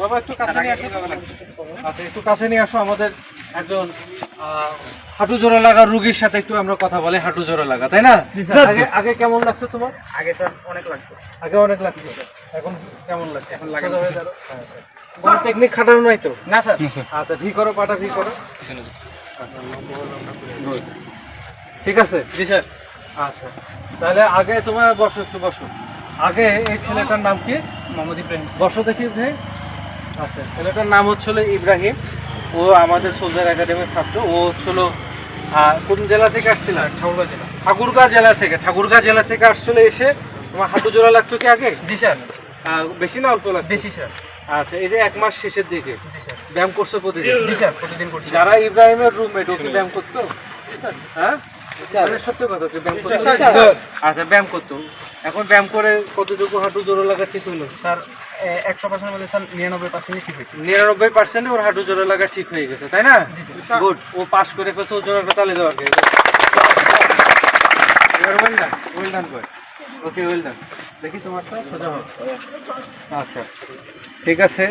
বাবা একটু কাছে নিয়ে আসো। আচ্ছা একটু কাছে নিয়ে আসো। আমাদের একজন হাঁটু জোড়া লাগা রুগীর সাথে একটু আমরা কথা বলি হাঁটু জোড়া লাগা তাই না? আগে আগে কেমন লাগতো তোমার? আগে স্যার অনেক লাগতো। আগে অনেক লাগতো। এখন কেমন লাগছে? এখন লাগে কোনো টেকনিক খাটানো নাই তো? না স্যার। আচ্ছা ভি করো পাটা ভি করো. ঠিক আছে? জি স্যার। আচ্ছা। তাহলে আগে তোমার বসো একটু বসো। আগে এই ছেলেটার নাম কি? মোহাম্মদ ইব্রাহিম। বসো দেখি ভাই। আচ্ছা ছেলেটার নাম হচ্ছিল ইব্রাহিম। ও আমাদের সোলজার একাডেমির ছাত্র। ও হচ্ছিল কোন জেলা থেকে আসছিল? ঠাকুরগাঁ জেলা। ঠাকুরগাঁ জেলা থেকে। ঠাকুরগাঁ জেলা থেকে আসছিল এসে তোমার হাঁটু জোড়া লাগতো কি আগে? জি স্যার। বেশি না অল্প লাগতো? বেশি স্যার। আচ্ছা এই যে এক মাস শেষের দিকে জি স্যার। ব্যায়াম করছ প্রতিদিন? জি স্যার প্রতিদিন করছি। যারা ইব্রাহিমের রুমমেট ও কি ব্যায়াম করতো? হ্যাঁ? সত্য কথা আচ্ছা ব্যায়াম করতো। এখন ব্যায়াম করে কতটুকু হাঁটু জোড়া লাগা ঠিক হলো? স্যার একশো পার্সেন্ট স্যার নিরানব্বই পার্সেন্টই ঠিক হয়েছে। নিরানব্বই পার্সেন্ট ওর হাঁটু লাগা ঠিক হয়ে গেছে তাই না? গুড। ও পাস করে ফেলছে ও জোড়াটা তালে দেওয়ার well done well done okay well done দেখি তোমারটা সোজা হোক আচ্ছা ঠিক আছে।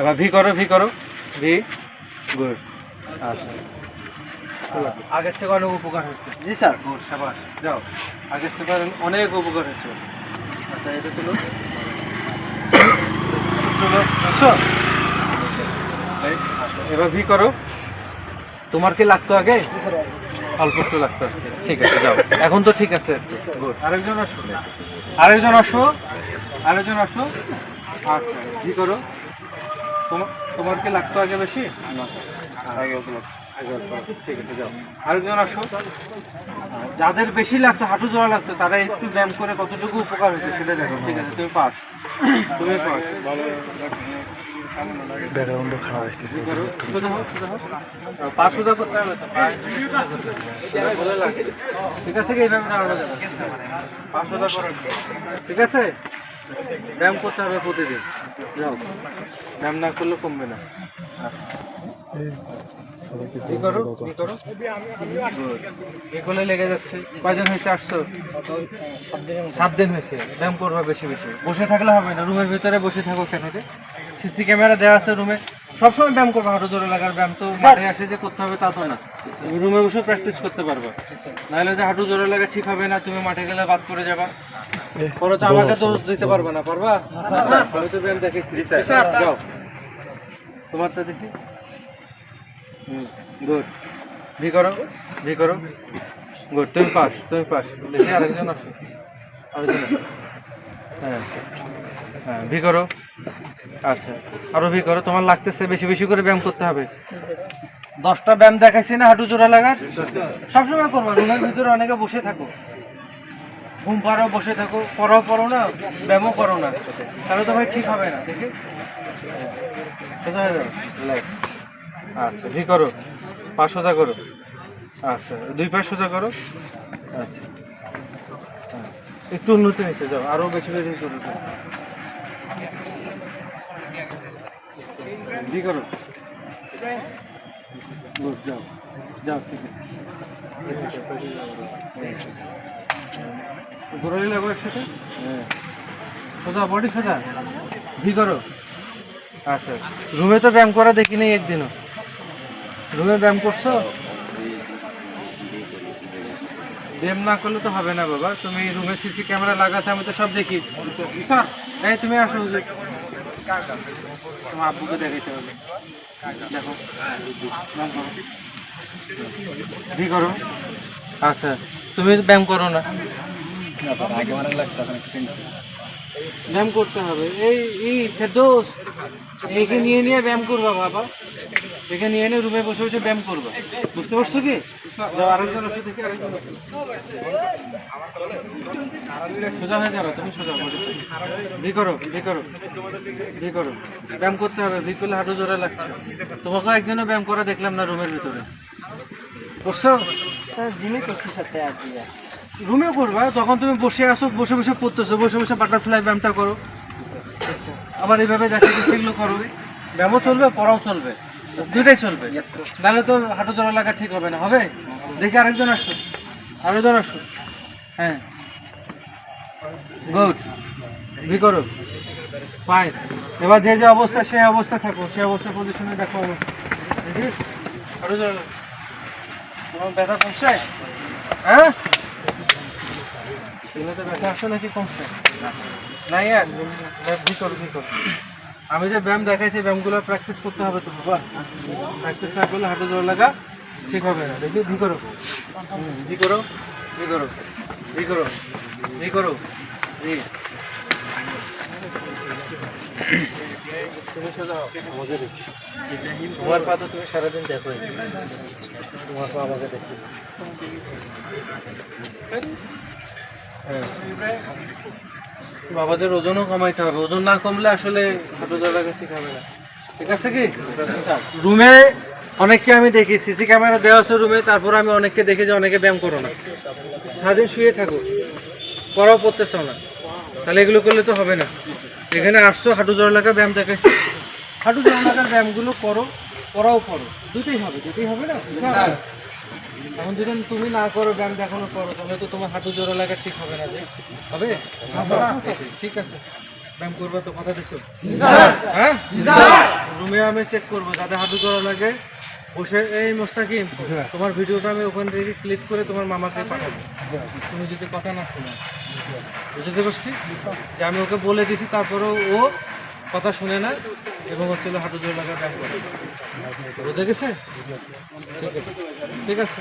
এবার ভি করো ভি করো। V good. আচ্ছা। আগের থেকে অনেক উপকার হয়েছে। জি স্যার। গুড সাবাস যাও। আগের থেকে অনেক উপকার হয়েছে। আচ্ছা এটা তুলো। এবার ভি করো। তোমার কি লাগতো আগে? জি স্যার। অল্প একটু লাগতো ঠিক আছে যাও। এখন তো ঠিক আছে। গুড আরেকজন আসো। আরেকজন আসো। আরেকজন আসো। আচ্ছা ভি করো। তোমার তোমার কি লাগতো আগে বেশি? আগে লাগতো। ঠিক আছে যাও। আরেকজন আসো। যাদের বেশি লাগতো হাঁটু জোড়া লাগতো তারা একটু ব্যায়াম করে কতটুকু উপকার হয়েছে সেটা দেখো। ঠিক আছে তুমি পাস। তুমি পাস। ব্যাকগ্রাউন্ড খারাপ আসতেছে সোজা করতে হবে ভালো লাগে। ঠিক আছে এইভাবে দাঁড়ানো যাবে ঠিক আছে? ব্যায়াম করতে হবে প্রতিদিন। যাও। ব্যায়াম না করলে কমবে না। কি করো? কি করো? কি করলে লেগে যাচ্ছে। কয়দিন হয়েছে? আসছো সাত দিন হয়েছে। ব্যায়াম করবা বেশি বেশি। বসে থাকলে হবে না। রুমের ভিতরে বসে থাকো কেন সিসি ক্যামেরা দেওয়া আছে রুমে। সবসময় ব্যায়াম করবা হাঁটু জোরে লাগার ব্যায়াম তো মাঠে আসে যে করতে হবে তা তো না। রুমে বসে প্র্যাকটিস করতে পারবা। নাহলে যে হাঁটু জোরে লাগা ঠিক হবে না তুমি মাঠে গেলে বাদ করে যাবা। পরে তো আমাকে দোষ দিতে পারবে না। পারবা? আমি তো ব্যায়াম দেখেছি তোমারটা দেখি। গুড। ভি করো ভি করো। গুড, তুমি পাস তুমি পাস। দেখি আরেকজন আসো আরেকজন হ্যাঁ হ্যাঁ ভি করো। আচ্ছা আরও ভি করো। তোমার লাগতেছে বেশি বেশি করে ব্যায়াম করতে হবে। দশটা ব্যায়াম দেখাইছি না, হাঁটু জোড়া লাগার? সবসময় করব, রুমের ভিতরে অনেকে বসে থাকো। ঘুম পারো বসে থাকো। পড়াও পড়ো না, ব্যায়ামও করো না। তাহলে তো ভাই ঠিক হবে না, দেখি। সোজা হয়ে যাবে। আচ্ছা ভি করো। পা সোজা করো। আচ্ছা দুই পা সোজা করো। আচ্ছা। হ্যাঁ। একটু উন্নতি হয়েছে, যাও। আরও বেশি বেশি করো ভি করো। যাও। যাও, ঠিক আছে। ঘোরালি লাগো একসাথে? হ্যাঁ। সোজা, বডি সোজা? ভি করো। আচ্ছা রুমে তো ব্যায়াম করা দেখিনি একদিনও। রুমে ব্যায়াম করছ? ব্যায়াম না করলে তো হবে না বাবা। তুমি রুমে সিসি ক্যামেরা লাগাচ্ছে আমি তো সব দেখি। স্যার, এই তুমি আসো। তোমার আব্বুকে দেখাইতে হবে। দেখো। ব্যায়াম করো? আচ্ছা তুমি ব্যায়াম করো না। ব্যায়াম করতে হবে। এই এই, ফেরদৌস একে নিয়ে নিয়ে ব্যায়াম করবা বাবা। একে নিয়ে নিয়ে রুমে বসে বসে ব্যায়াম করবা। বুঝতে পারছ কি? আরেকজন আসো দেখি আরেকজন সোজা হয়ে যাবে তুমি সোজা ভি করো ভি করো ভি করো। ব্যায়াম করতে হবে ভি করলে হাঁটু জোরে লাগছে। তোমাকে একদিনও ব্যায়াম করা দেখলাম না রুমের ভিতরে। করছ স্যার জিমে করছি সাথে আর রুমে করবা যখন তুমি বসে আসো বসে বসে পড়তেছো বসে বসে বাটারফ্লাই ব্যায়ামটা করো। আবার এইভাবে দেখা যাচ্ছে সেগুলো করো। ব্যায়ামও চলবে পড়াও চলবে। দুইটাই চলবে। নাহলে তো হাঁটু জোড়া লাগা ঠিক হবে না, হবে? দেখি আরেকজন আসো আরেকজন আসো হ্যাঁ। গুড ভি করো ফাইন এবার যে যে অবস্থা, সেই অবস্থা থাকো। সেই অবস্থা পজিশনে দেখো দেখি? আরও তোমার ব্যথা কমছে? হ্যাঁ? এগুলোতে ব্যথা আসছে নাকি কমছে? নাই আর ভি করো ভি করো। আমি যে ব্যায়াম দেখাইছি ব্যায়ামগুলো প্র্যাকটিস করতে হবে তো বাবা। প্র্যাকটিস না করলে হাঁটু জোর লাগা ঠিক হবে না। দেখি ভি করো। ভি করো ভি করো ভি করো ভি করো ভি। তুমি তোমার পা তো তুমি সারাদিন দেখো তোমার পা আমাকে দেখি হ্যাঁ। বাবাদের ওজনও কমাইতে হবে। ওজন না কমলে আসলে হাঁটু জায়গা ঠিক হবে না। ঠিক আছে কি? রুমে অনেককে আমি দেখি, সিসি ক্যামেরা দেওয়া আছে রুমে, তারপর আমি অনেককে দেখি যে অনেকে ব্যায়াম করো না। সারাদিন শুয়ে থাকো, পড়াও পড়তেছ না। তাহলে এগুলো করলে তো হবে না। এখানে আসছো, হাঁটু জোর লাগা ব্যায়াম দেখাইছি। হাঁটু জোর লাগার ব্যায়ামগুলো করো, পড়াও করো দুটোই হবে দুটোই হবে না? এখন যদি তুমি না করো ব্যায়াম দেখানো করো তাহলে তো তোমার হাঁটু জোড়া লাগা ঠিক হবে না যে। হবে? ঠিক আছে ব্যায়াম করব তো কথা দিছো? হ্যাঁ? রুমে আমি চেক করব যাতে হাঁটু জোড়া লাগে। বসে এই মোস্তাকিম তোমার ভিডিওটা আমি ওখান থেকে ক্লিক করে তোমার মামাকে পাঠাবো। তুমি যদি কথা না শোনো বুঝতে পারছি? যে আমি ওকে বলে দিছি তারপরেও ও কথা শুনে না এবং হচ্ছিল হাঁটু জোর লাগা ব্যায়াম করে। বুঝে গেছে? ঠিক আছে। ঠিক আছে।